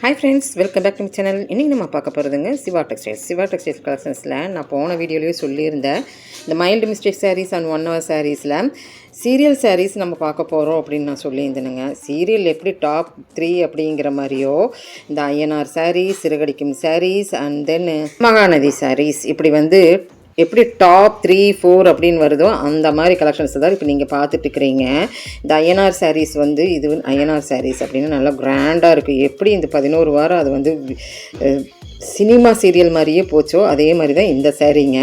Hi friends welcome back to channel இன்றைக்கி நம்ம பார்க்க போகிறதுங்க சிவா டெக்ஸ்டைல்ஸ் சிவா டெக்ஸ்டைல்ஸ் கலெக்ஷன்ஸில் நான் போன வீடியோலேயே சொல்லியிருந்தேன் இந்த mild mistake sarees and one hour சாரீஸில் சீரியல் சாரீஸ் நம்ம பார்க்க போகிறோம் அப்படின்னு நான் சொல்லியிருந்தேனுங்க. சீரியல் எப்படி டாப் த்ரீ அப்படிங்கிற மாதிரியோ இந்த INR sarees சிறுகடிக்கும் sarees and then Mahanadi sarees இப்படி வந்து எப்படி டாப் த்ரீ ஃபோர் அப்படின்னு வருதோ அந்த மாதிரி கலெக்ஷன்ஸ் தான் இப்போ நீங்கள் பார்த்துட்டு இருக்கிறீங்க இந்த ஐஎன்ஆர் சாரீஸ் வந்து இது ஐஎன்ஆர் சாரீஸ் அப்படின்னு நல்லா கிராண்டாக இருக்குது எப்படி இந்த பதினோரு வாரம் அது வந்து சினிமா சீரியல் மாதிரியே போச்சோ அதே மாதிரி தான் இந்த சாரீங்க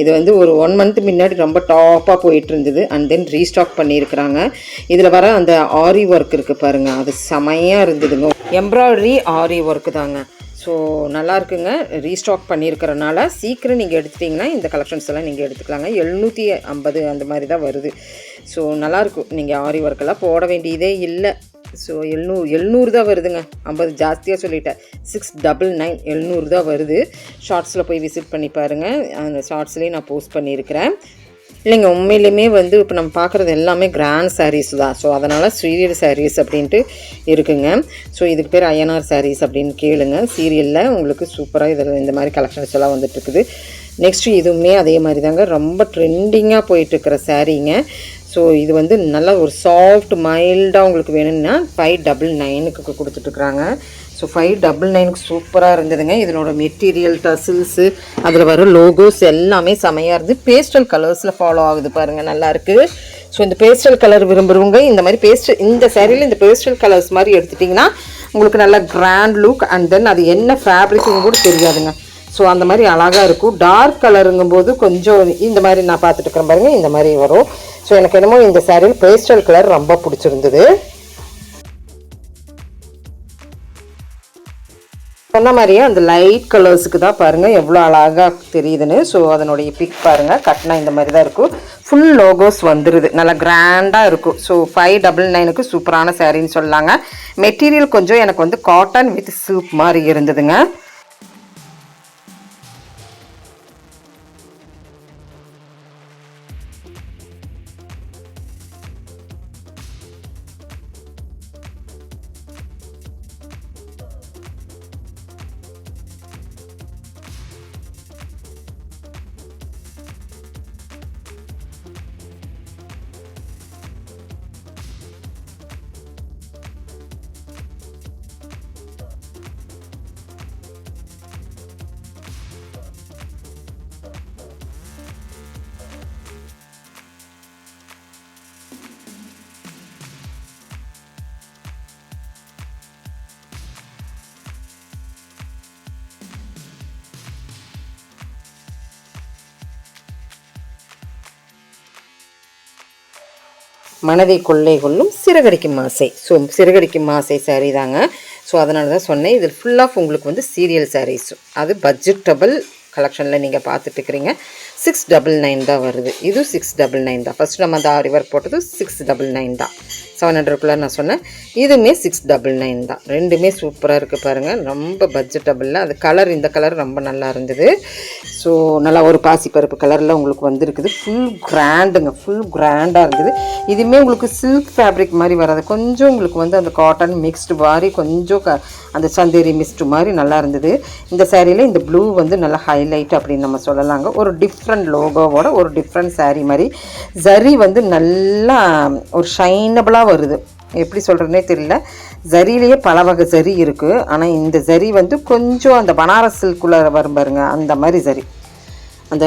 இது வந்து ஒரு ஒன் மந்த் முன்னாடி ரொம்ப டாப்பாக போயிட்டு இருந்தது அண்ட் தென் ரீஸ்டாக் பண்ணியிருக்கிறாங்க. இதில் வர அந்த ஆரி ஒர்க் இருக்குது பாருங்கள் அது செமையாக இருந்ததுங்க. எம்ப்ராய்டரி ஆரி ஒர்க்கு தாங்க. ஸோ நல்லா இருக்குங்க ரீஸ்டாக் பண்ணியிருக்கிறனால சீக்கிரம் நீங்கள் எடுத்துட்டிங்கன்னா இந்த கலெக்ஷன்ஸ் எல்லாம் நீங்கள் எடுத்துக்கலாங்க. எழுநூற்றி ஐம்பது அந்த மாதிரி தான் வருது. ஸோ நல்லாயிருக்கும் நீங்கள் ஆரி ஒர்க்கெல்லாம் போட வேண்டியதே இல்லை. ஸோ எழுநூறு எழுநூறு தான் வருதுங்க. ஐம்பது ஜாஸ்தியாக சொல்லிட்டேன். சிக்ஸ் டபுள் நைன் எழுநூறு தான் வருது. ஷார்ட்ஸில் போய் விசிட் பண்ணி பாருங்கள் அந்த ஷார்ட்ஸ்லேயும் நான் போஸ்ட் பண்ணியிருக்கிறேன் இல்லைங்க உண்மையிலுமே வந்து இப்போ நம்ம பார்க்குறது எல்லாமே கிராண்ட் சாரீஸ் தான். ஸோ அதனால் சீரியல் சாரீஸ் அப்படின்ட்டு இருக்குங்க. ஸோ இதுக்கு பேர் ஐஎன்ஆர் சாரீஸ் அப்படின்னு கேளுங்க. சீரியலில் உங்களுக்கு சூப்பராக இதில் இந்த மாதிரி கலெக்ஷன்ஸ் எல்லாம் வந்துட்டுருக்குது. நெக்ஸ்ட்டு இதுவுமே அதே மாதிரி தாங்க ரொம்ப ட்ரெண்டிங்காக போயிட்டுருக்கிற சாரீங்க ஸோ இது வந்து நல்லா ஒரு சாஃப்ட் மைல்டாக உங்களுக்கு வேணும்னா ஃபைவ் டபுள் நைனுக்கு கொடுத்துட்ருக்குறாங்க ஸோ ஃபைவ் டபுள் நைனுக்கு சூப்பராக இருந்ததுங்க. இதனோட மெட்டீரியல் டசில்ஸு அதில் வர லோகோஸ் எல்லாமே செமையாக இருந்து பேஸ்டல் கலர்ஸில் ஃபாலோ ஆகுது பாருங்கள் நல்லாயிருக்கு ஸோ இந்த பேஸ்டல் கலர் விரும்புகிறவங்க இந்த மாதிரி பேஸ்டல் இந்த சேரீயில் இந்த பேஸ்டல் கலர்ஸ் மாதிரி எடுத்துட்டிங்கன்னா உங்களுக்கு நல்ல கிராண்ட் லுக் அண்ட் தென் அது என்ன ஃபேப்ரிக்குன்னு கூட தெரியாதுங்க. ஸோ அந்த மாதிரி அழகாக இருக்கும். டார்க் கலருங்கும் போது கொஞ்சம் இந்த மாதிரி நான் பார்த்துட்டு இருக்கிறேன் பாருங்கள் இந்த மாதிரி வரும். ஸோ எனக்கு என்னமோ இந்த சேரீயில் பேஸ்டல் கலர் ரொம்ப பிடிச்சிருந்தது. சொன்ன மாதிரியே அந்த லைட் கலர்ஸுக்கு தான் பாருங்கள் எவ்வளோ அழகாக தெரியுதுன்னு. ஸோ அதனுடைய பிக் பாருங்கள் கட்டினா இந்த மாதிரி தான் இருக்கும். ஃபுல் லோகோஸ் வந்துடுது நல்லா கிராண்டாக இருக்கும். ஸோ ஃபைவ் டபுள் நைனுக்கு சூப்பரான சாரின்னு சொல்லலாங்க மெட்டீரியல் கொஞ்சம் எனக்கு வந்து காட்டன் வித் சூப் மாதிரி இருந்ததுங்க. மனதை கொள்ளை கொள்ளும் சிறகடிக்கும் ஆசை. ஸோ சிறகடிக்கும் ஆசை சாரீ தாங்க. ஸோ அதனால தான் சொன்னேன். இதில் ஃபுல் ஆஃப் உங்களுக்கு வந்து சீரியல் சாரீஸ் அது பட்ஜெட்டபிள் கலெக்ஷனில் நீங்கள் பார்த்துட்டு இருக்கிறீங்க. சிக்ஸ் டபுள் நைன் தான் வருது. இது சிக்ஸ் டபுள் நைன் தான். ஃபஸ்ட் நம்ம அந்த ஆரி ஒர்க் போட்டது சிக்ஸ் டபுள் நைன் தான். செவன் ஹண்ட்ரட்குள்ளே நான் சொன்னேன். இதுவுமே சிக்ஸ் டபுள் நைன் தான். ரெண்டுமே சூப்பராக இருக்குது பாருங்கள் ரொம்ப பட்ஜெட்டபிளில் அது கலர் இந்த கலர் ரொம்ப நல்லா இருந்தது. ஸோ நல்லா ஒரு பாசி பருப்பு கலரில் உங்களுக்கு வந்துருக்குது. ஃபுல் கிராண்டுங்க ஃபுல் கிராண்டாக இருந்தது. இதுவுமே உங்களுக்கு சில்க் ஃபேப்ரிக் மாதிரி வராது. கொஞ்சம் உங்களுக்கு வந்து அந்த காட்டன் மிக்ஸ்டு மாதிரி கொஞ்சம் க அந்த சந்தேரி மிஸ்டு மாதிரி நல்லா இருந்தது. இந்த சேரீயில் இந்த ப்ளூ வந்து நல்லா ஹைலைட் அப்படின்னு நம்ம சொல்லலாங்க. ஒரு டிஃப்ரெண்ட் லோகோவோட ஒரு டிஃப்ரெண்ட் சேரீ மாதிரி. ஜரி வந்து நல்லா ஒரு ஷைனபிளாக வருது. எப்படி சொல்கிறதுனே தெரியல. ஜரியிலேயே பல வகை ஜரி இருக்குது ஆனால் இந்த ஜரி வந்து கொஞ்சம் அந்த பனாரஸ் வரும் பாருங்க அந்த மாதிரி ஜரி அந்த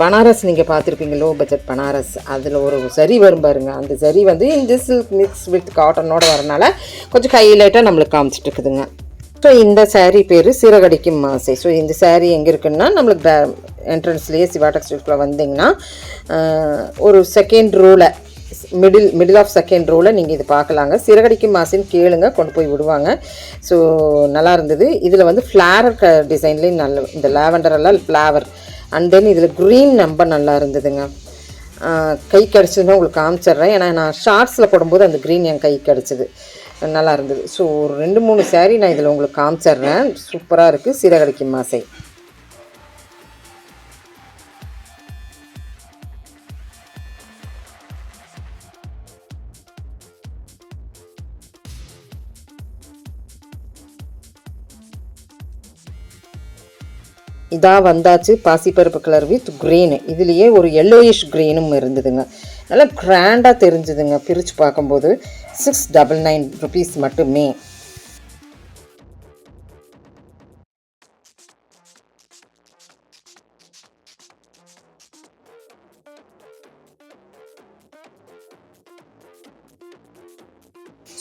பனாரஸ் நீங்கள் பார்த்துருப்பீங்க லோ பட்ஜெட் பனாரஸ். அதில் ஒரு சரி வரும் பாருங்க. அந்த சரி வந்து இந்த சில்க் மிக்ஸ் வித் காட்டனோட வரனால கொஞ்சம் ஹைலைட்டாக நம்மளுக்கு காமிச்சிட்டு இருக்குதுங்க. ஸோ இந்த சாரீ பேர் சிறகடிக்கும் மாசை. ஸோ இந்த சாரீ எங்கே இருக்குன்னா நம்மளுக்கு என்ட்ரன்ஸ்லேயே சிவாட்டர் ஸ்ட்ரீட்டில் வந்தீங்கன்னா ஒரு செகண்ட் ரோவில் மிடில் மிடில் ஆஃப் செகண்ட் ரோவில் நீங்கள் இது பார்க்கலாங்க. சிறகடிக்கும் மாசின்னு கேளுங்க கொண்டு போய் விடுவாங்க. ஸோ நல்லா இருந்தது. இதில் வந்து ஃப்ளாரர் க டிசைன்லேயும் நல்ல இந்த லாவெண்டர் எல்லாம் ஃப்ளாவர் அண்ட் தென் இதில் க்ரீன் ரொம்ப நல்லா இருந்ததுங்க. கை கிடச்சதுன்னா உங்களுக்கு காமிச்சிட்றேன். ஏன்னா நான் ஷார்ட்ஸில் போடும்போது அந்த க்ரீன் என் கை கிடச்சிது. நல்லா இருந்தது. ஸோ ஒரு ரெண்டு மூணு சேரீ நான் இதில் உங்களுக்கு காமிச்சிட்றேன். சூப்பராக இருக்குது சிறகடிக்கும் மாசை. இதாக வந்தாச்சு பாசிப்பருப்பு கலர் வித் க்ரீனு இதுலேயே ஒரு எல்லோயிஷ் க்ரீனும் இருந்ததுங்க. நல்லா கிராண்டாக தெரிஞ்சுதுங்க பிரித்து பார்க்கும்போது. சிக்ஸ் டபுள் நைன் ருபீஸ் மட்டுமே.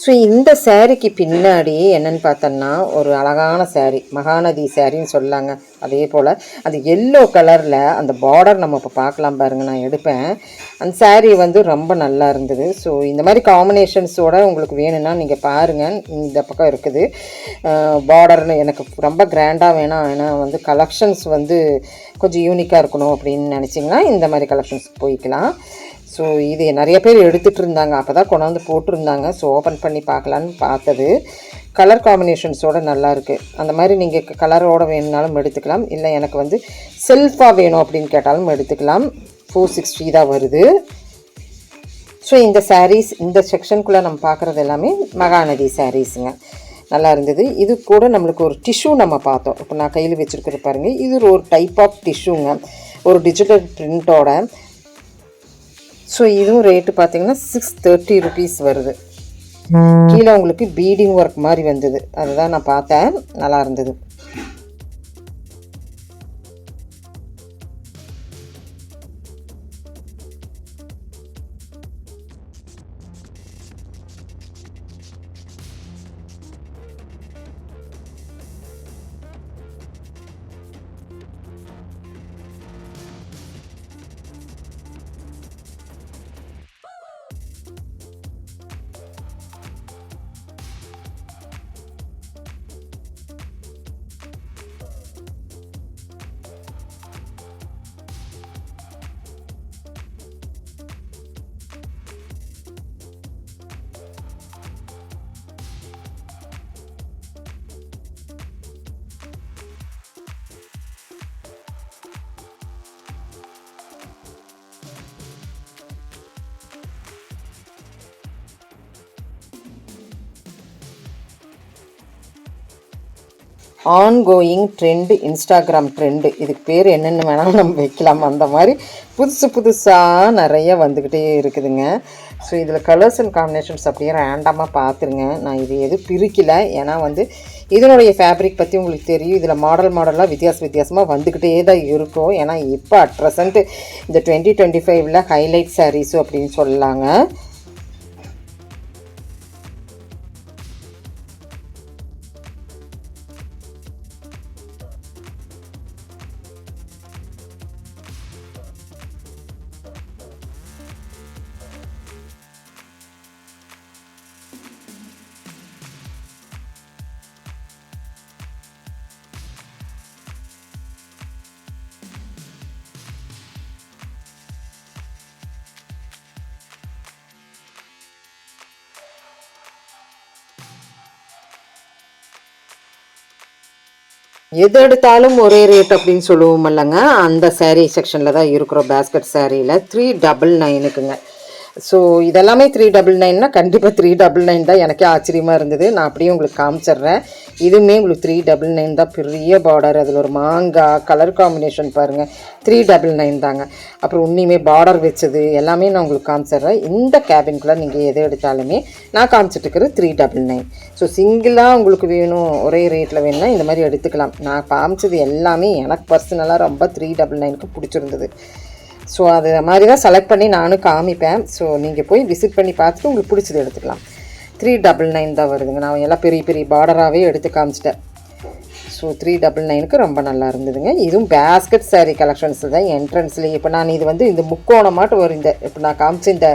ஸோ இந்த சேரீக்கு பின்னாடி என்னன்னு பார்த்தோன்னா ஒரு அழகான சேரீ மகாநதி சாரின்னு சொல்லாங்க. அதே போல் அது எல்லோ கலரில் அந்த பார்டர் நம்ம இப்போ பார்க்கலாம் பாருங்க நான் எடுப்பேன். அந்த சேரீ வந்து ரொம்ப நல்லா இருந்தது. ஸோ இந்த மாதிரி காம்பினேஷன்ஸோட உங்களுக்கு வேணும்னா நீங்கள் பாருங்கள் இந்த பக்கம் இருக்குது. பார்டர்னு எனக்கு ரொம்ப கிராண்டாக வேணாம். ஏன்னா வந்து கலெக்ஷன்ஸ் வந்து கொஞ்சம் யூனிக்காக இருக்கணும் அப்படின்னு நினச்சிங்கன்னா இந்த மாதிரி கலெக்ஷன்ஸ் போய்க்கலாம். ஸோ இது நிறைய பேர் எடுத்துகிட்டு இருந்தாங்க. அப்போ தான் கொண்டாந்து போட்டிருந்தாங்க. ஸோ ஓப்பன் பண்ணி பார்க்கலான்னு பார்த்தது. கலர் காம்பினேஷன்ஸோட நல்லாயிருக்கு அந்த மாதிரி நீங்கள் கலரோடு வேணுனாலும் எடுத்துக்கலாம். இல்லை எனக்கு வந்து செல்ஃபாக வேணும் அப்படின்னு கேட்டாலும் எடுத்துக்கலாம். ஃபோர் சிக்ஸ்டி தான் வருது. ஸோ இந்த சாரீஸ் இந்த செக்ஷனுக்குள்ளே நம்ம பார்க்குறது எல்லாமே மகாநதி சாரீஸுங்க நல்லா இருந்தது. இது கூட நம்மளுக்கு ஒரு டிஷ்யூ நம்ம பார்த்தோம். இப்போ நான் கையில் வச்சுருக்கிற பாருங்கள் இது ஒரு டைப் ஆஃப் டிஷ்யூங்க ஒரு டிஜிட்டல் பிரிண்ட்டோட ஸோ இதுவும் ரேட்டு பார்த்தீங்கன்னா சிக்ஸ் தேர்ட்டி ருபீஸ் வருது. கீழே உங்களுக்கு பீடிங் ஒர்க் மாதிரி வந்தது. அதுதான் நான் பார்த்தேன். நல்லா இருந்தது. ஆன்கோயிங் ட்ரெண்டு இன்ஸ்டாகிராம் ட்ரெண்டு இதுக்கு பேர் என்னென்னு வேணாலும் நம்ம வைக்கலாம். அந்த மாதிரி புதுசு புதுசாக நிறைய வந்துக்கிட்டே இருக்குதுங்க. ஸோ இதில் கலர்ஸ் அண்ட் காம்பினேஷன்ஸ் அப்படியே ரேண்டமாக பார்த்துருங்க. நான் இது எதுவும் பிரிக்கலை. ஏன்னா வந்து இதனுடைய ஃபேப்ரிக் பற்றி உங்களுக்கு தெரியும். இதில் மாடல் மாடலாக வித்தியாச வித்தியாசமாக வந்துக்கிட்டே தான் இருக்கும். ஏன்னா இப்போ அட் ப்ரெசண்ட்டு இந்த டுவெண்ட்டி டுவெண்ட்டி ஃபைவ்ல ஹைலைட் சாரீஸு அப்படின்னு சொல்லலாங்க எது எடுத்தாலும் ஒரே ரேட் அப்படின்னு சொல்லுவோம் இல்லைங்க. அந்த சேரீ செக்ஷனில் தான் இருக்கிறோம் பேஸ்கெட் சேரீயில் த்ரீ டபுள் நைனுக்குங்க ஸோ இதெல்லாமே த்ரீ டபுள் நைன்னா கண்டிப்பாக த்ரீ டபுள் நைன் தான் எனக்கே ஆச்சரியமாக இருந்தது. நான் அப்படியே உங்களுக்கு காமிச்சிடுறேன். இதுவுமே உங்களுக்கு த்ரீ டபுள் நைன் தான். பெரிய பார்டர் அதில் ஒரு மாங்காய் கலர் காம்பினேஷன் பாருங்கள் த்ரீ டபுள் நைன் தாங்க. அப்புறம் உன்னியுமே பார்டர் வச்சது எல்லாமே நான் உங்களுக்கு காமிச்சிடுறேன். இந்த கேபின்குள்ளே நீங்கள் எது எடுத்தாலுமே நான் காமிச்சிட்ருக்கிறது த்ரீ டபுள் நைன் ஸோ சிங்கிளாக உங்களுக்கு வேணும் ஒரே ரேட்டில் வேணும்னா இந்த மாதிரி எடுத்துக்கலாம். நான் காமிச்சது எல்லாமே எனக்கு பர்சனலாக ரொம்ப த்ரீ டபுள் நைனுக்கு பிடிச்சிருந்தது. ஸோ அது மாதிரி தான் செலக்ட் பண்ணி நானும் காமிப்பேன். ஸோ நீங்கள் போய் விசிட் பண்ணி பார்த்துட்டு உங்களுக்கு பிடிச்சது எடுத்துக்கலாம். த்ரீ டபுள் நைன் தான் வருதுங்க. நான் எல்லாம் பெரிய பெரிய பார்டராகவே எடுத்து காமிச்சிட்டேன். ஸோ த்ரீ டபுள் நைனுக்கு ரொம்ப நல்லா இருந்ததுங்க. இதுவும் பேஸ்கெட் saree கலெக்ஷன்ஸ் தான் என்ட்ரன்ஸ்லேயே இப்போ நான் இது வந்து இந்த முக்கோணமாட்டு வரும் இந்த இப்போ நான் காமிச்ச இந்த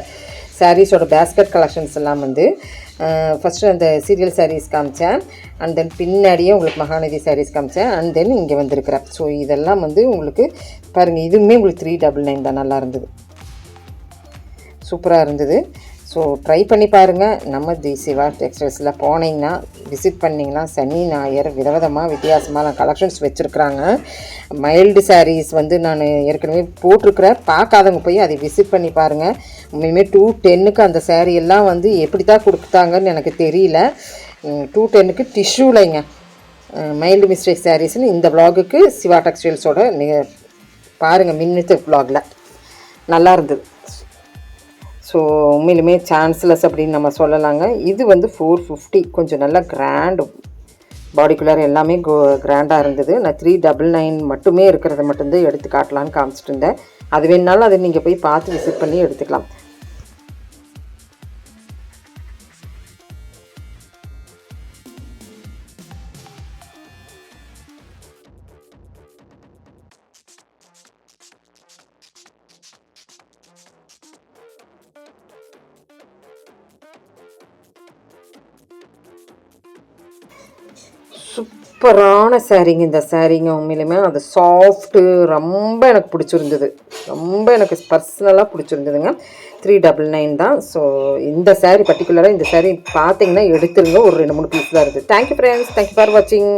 சாரீஸோட பேஸ்கெட் கலெக்ஷன்ஸ் எல்லாம் வந்து ஃபஸ்ட்டு அந்த சீரியல் சாரீஸ் காமிச்சேன். அண்ட் தென் பின்னாடியே உங்களுக்கு மகாநதி சாரீஸ் காமிச்சேன். அண்ட் தென் இங்கே வந்திருக்கிறேன். ஸோ இதெல்லாம் வந்து உங்களுக்கு பாருங்கள் இதுவுமே உங்களுக்கு த்ரீ டபுள் நைன் தான். நல்லா இருந்தது. சூப்பராக இருந்தது. ஸோ ட்ரை பண்ணி பாருங்கள் நம்ம தி சிவா டெக்ஸ்டைல்ஸில் போனீங்கன்னா விசிட் பண்ணிங்கன்னா சனி ஞாயிறு விதவிதமாக வித்தியாசமான கலெக்ஷன்ஸ் வச்சுருக்குறாங்க. மைல்டு சாரீஸ் வந்து நான் ஏற்கனவே போட்டிருக்கிறேன். பார்க்காதவங்க போய் அதை விசிட் பண்ணி பாருங்கள் இனிமேல் டூ டென்னுக்கு அந்த சேரீ எல்லாம் வந்து எப்படி தான் கொடுத்தாங்கன்னு எனக்கு தெரியல. டூ டென்னுக்கு டிஷ்யூலைங்க மைல்டு மிஸ்டேக் சாரீஸ்னு இந்த ப்ளாகுக்கு சிவா டெக்ஸ்டைல்ஸோட நீங்கள் பாருங்கள் மின்னிட்டு ப்ளாகில் நல்லா இருந்தது. ஸோ உண்மையிலுமே சான்ஸ்லெஸ் அப்படின்னு நம்ம சொல்லலாங்க. இது வந்து ஃபோர் ஃபிஃப்டி கொஞ்சம் நல்லா கிராண்ட் பாடிக்குள்ளர் எல்லாமே கோ கிராண்டாக இருந்தது. நான் த்ரீ டபுள் நைன் மட்டுமே இருக்கிறத மட்டும்தான் எடுத்து காட்டலான்னு காமிச்சிட்டு இருந்தேன். அது வேணுனாலும் அதை நீங்கள் போய் பார்த்து விசிட் பண்ணி எடுத்துக்கலாம். சூப்பரான சாரீங்க இந்த சாரீங்க உண்மையிலுமே. அது சாஃப்ட்டு ரொம்ப எனக்கு பிடிச்சிருந்தது. ரொம்ப எனக்கு பர்சனலாக பிடிச்சிருந்ததுங்க. த்ரீ டபுள் நைன் தான். ஸோ இந்த சேரீ பர்டிகுலராக இந்த சேரீ பார்த்தீங்கன்னா எடுத்துருங்க. ஒரு ரெண்டு மூணு பீஸ் தான் இருக்குது தேங்க்யூ ஃப்ரெண்ட்ஸ் தேங்க்யூ ஃபார் வாட்சிங்